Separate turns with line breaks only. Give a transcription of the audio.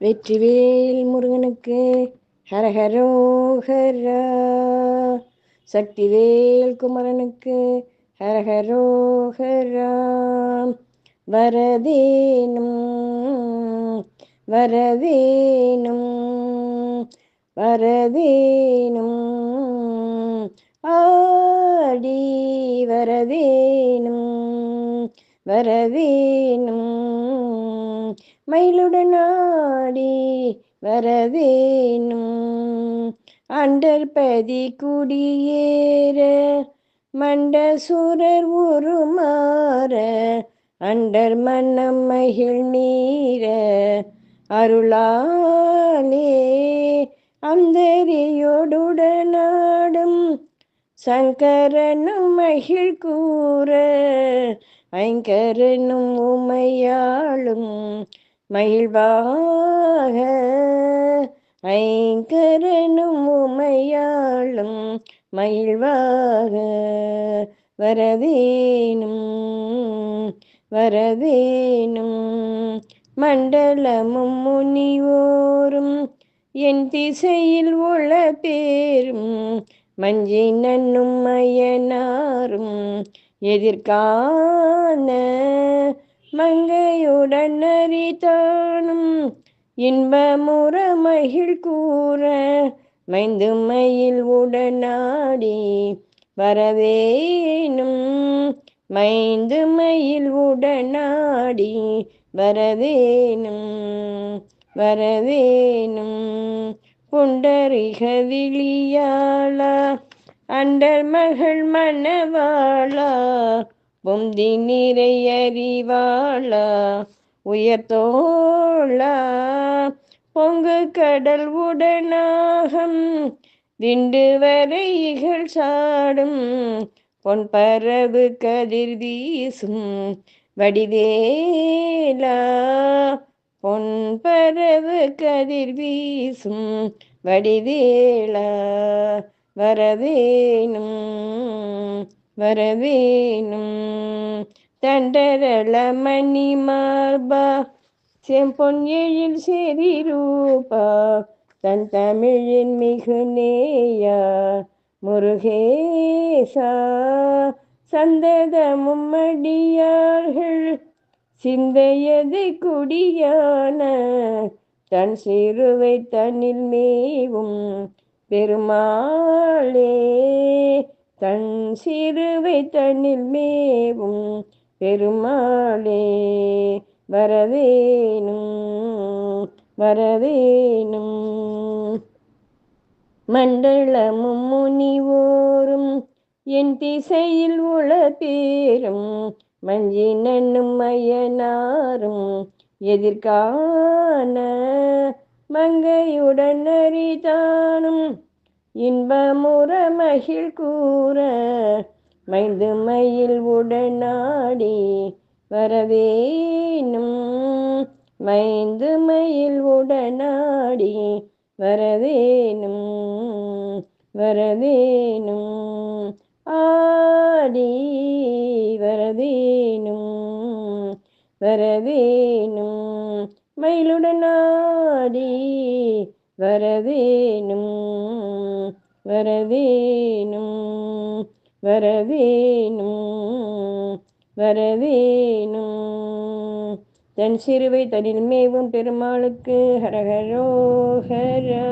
வெற்றிவேல் முருகனுக்கு ஹரஹரோஹரா சக்திவேல் குமரனுக்கு ஹரஹரோஹரா வரதேனும் வரதேனும் வரதேனும். ஆடி வரதேனும் வரதேனும். மயிலுடன் ஆடி வரதேனும் அண்டர்பதி குடியேற மண்டசூரர் உருமாற அண்டர் மன்னம் மகிழ் நீர அருளாலே அந்தரியோடுடனாடும் சங்கரனும் மகிழ் கூற ஐங்கரனும் உமையாளும் மகிழ்வாக ஐங்கரனும் உமையாளும் மகிழ்வாக வரதேனும் வரதேனும் மண்டலமும் முனிவோரும் என் திசையில் உள்ள பேரும் மஞ்சி நன்னும் மயனாரும் எதிர்கான மங்கையுடன் அறிதானும் இன்பமுற மகிழ் கூற மைந்துமையில் உடனாடி வரவேனும் மைந்துமையில் உடனாடி வரவேனும் வரவேனும் புண்டரிக விழியாளா அண்டர் மகள் மணவாளா பொந்தி நீரை அறிவாளா உயர்த்தோளா பொங்கு கடல் உடனாகம்? திண்டு வரை இகழ் சாடும்? பொன் பரவு கதிர் வீசும்? வடிவேலா? பொன் பரவு கதிர் வீசும்? வடிவேலா? வரவேணும். வரவேணும். தண்டரள மணி மார்பா செம்பொன் எழில் செறி ரூபா தன் தமிழின் மிகு நேயா முருகேசா சந்ததமும் அடியார்கள் சிந்தையது குடியான தன் சிறுவை தன்னில் மேவும் பெருமாளே. தன் சிறுவை தன்னில் மேவும் பெருமாளே வரவேணும் வரவேணும் மண்டலமும் முனிவோரும் என் திசையில் உள பேரும் மஞ்சி நன்னும் மயனாரும் எதிர்கான மங்கையுடன் அறிதானும் இன்பமுற மகிழ் கூற மைந்து மயில் உடனாடி வரவேனும். மைந்து மயில் உடனாடி வரவேனும். வரவேனும். ஆடி வரவேனும். வரவேனும். மயிலுடனாடி வரவேனும். வரவேணும் வரவேணும் வரவேணும். தன் சிறுவை தனில் மேவும் பெருமாளுக்கு ஹரஹரோஹரா